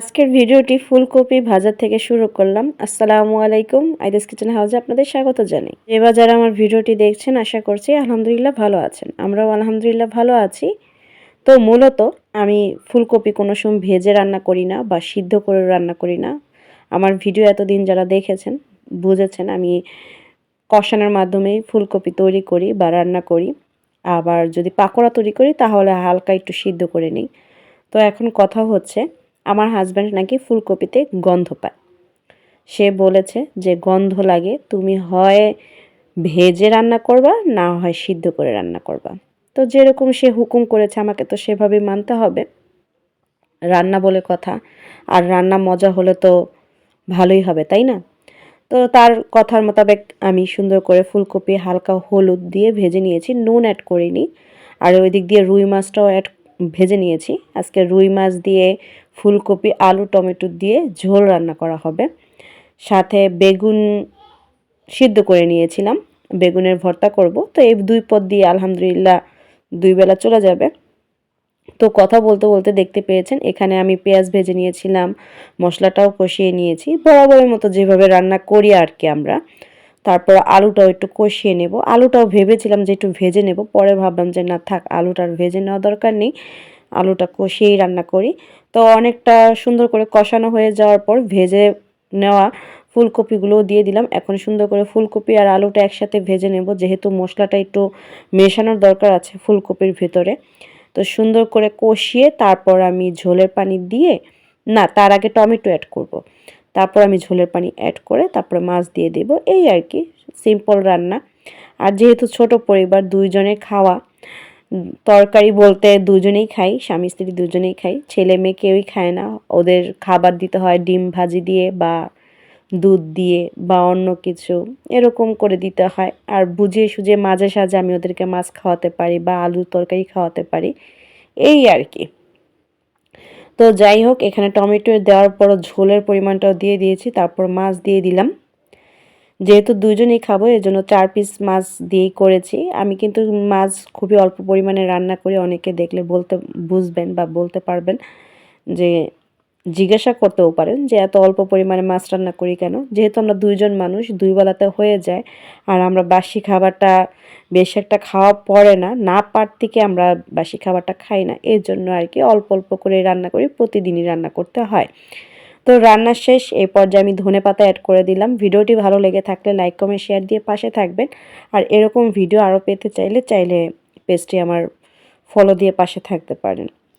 আজকের ভিডিওটি ফুলকপি ভাজা থেকে শুরু করলাম। আসসালামু আলাইকুম, আইদাস কিচেন হাউসে আপনাদের স্বাগত জানাই। এবার যারা আমার ভিডিওটি দেখছেন, আশা করছি আলহামদুলিল্লাহ ভালো আছেন। আমরাও আলহামদুলিল্লাহ ভালো আছি। তো মূলত আমি ফুলকপি কোনো সময় ভেজে রান্না করি না বা সিদ্ধ করে রান্না করি না। আমার ভিডিও এতদিন যারা দেখেছেন, বুঝেছেন আমি কষানোর মাধ্যমেই ফুলকপি তৈরি করি বা রান্না করি। আবার যদি পাকোড়া তৈরি করি, তাহলে হালকা একটু সিদ্ধ করে নিই। তো এখন কথা হচ্ছে আমার হাজব্যান্ড নাকি ফুলকপিতে গন্ধ পায়। সে বলেছে যে, গন্ধ লাগে, তুমি হয় ভেজে রান্না করবা, না হয় সিদ্ধ করে রান্না করবা। তো যেরকম সে হুকুম করেছে, আমাকে তো সেভাবে মানতে হবে। রান্না বলে কথা, আর রান্না মজা হলে তো ভালোই হবে, তাই না? তো তার কথার মোতাবেক আমি সুন্দর করে ফুলকপি হালকা হলুদ দিয়ে ভেজে নিয়েছি, নুন অ্যাড করিনি। আর ওই দিক দিয়ে রুই মাছটাও অ্যাড ভেজে নিয়েছি। আজকে রুই মাছ দিয়ে ফুলকপি, আলু, টমেটো দিয়ে ঝোল রান্না করা হবে। সাথে বেগুন সিদ্ধ করে নিয়েছিলাম। বেগুনের ভর্তা করব। তো এই দুই পদ দিয়ে আলহামদুলিল্লাহ দুই বেলা চলে যাবে। তো কথা বলতে বলতে দেখতে পেয়েছেন, এখানে আমি পেঁয়াজ ভেজে নিয়েছিলাম, মশলাটাও কষিয়ে নিয়েছি। বরাবরের মতো যেভাবে রান্না করি আর কি আমরা। তারপর আলুটাও একটু কষিয়ে নেব। আলুটাও ভেবেছিলাম যে একটু ভেজে নেব, পরে ভাবলাম যে না থাক আলুটার ভেজে নেওয়া দরকার নেই। আলুটা কষিয়েই রান্না করি। তো অনেকটা সুন্দর করে কষানো হয়ে যাওয়ার পর ভেজে নেওয়া ফুলকপিগুলোও দিয়ে দিলাম। এখন সুন্দর করে ফুলকপি আর আলুটা একসাথে ভেজে নেব, যেহেতু মশলাটা একটু মেশানোর দরকার আছে ফুলকপির ভেতরে। তো সুন্দর করে কষিয়ে তারপর আমি ঝোলের পানি দিয়ে, না, তার আগে টমেটো অ্যাড করব। তারপর আমি ঝোলের পানি অ্যাড করে তারপরে মাছ দিয়ে দেব। এই আর কি সিম্পল রান্না। আর যেহেতু ছোট পরিবার, দুইজনের খাওয়া, তরকারি বলতে দুজনেই খাই, স্বামী স্ত্রী দুজনেই খাই, ছেলে মেয়ে কেউই খায় না। ওদের খাবার দিতে হয় ডিম ভাজি দিয়ে বা দুধ দিয়ে বা অন্য কিছু, এরকম করে দিতে হয়। আর বুঝিয়ে সুঝিয়ে মাঝে সাঝে আমি ওদেরকে মাছ খাওয়াতে পারি বা আলুর তরকারি খাওয়াতে পারি। এই আর কি। তো যাই হোক, এখানে টমেটো দেওয়ার পর ঝোলের পরিমাণটাও দিয়ে দিয়েছি, তারপর মাছ দিয়ে দিলাম। যেহেতু দুজনেই খাব এর জন্য চার পিস মাছ দিয়েই করেছি। আমি কিন্তু মাছ খুবই অল্প পরিমাণে রান্না করি অনেকে দেখলে বলতে, বুঝবেন বা বলতে পারবেন যে জিজ্ঞাসা করতেও পারেন যে এত অল্প পরিমাণে মাছ রান্না করি কেন? যেহেতু আমরা দুইজন মানুষ, দুই বেলাতে হয়ে যায়, আর আমরা বাসি খাবারটা বেশি একটা খাওয়া পড়ে না না পার থেকে আমরা বাসি খাবারটা খাই না। এর জন্য আর কি অল্প অল্প করে রান্না করি, প্রতিদিনই রান্না করতে হয়। তো রান্না শেষ, এই পর্যায়ে আমি ধনে পাতা অ্যাড করে দিলাম। ভিডিওটি ভালো লেগে থাকলে লাইক কমেন্ট শেয়ার দিয়ে পাশে থাকবেন। আর এরকম ভিডিও আরও পেতে চাইলে চাইলে পেজটি আমার ফলো দিয়ে পাশে থাকতে পারেন।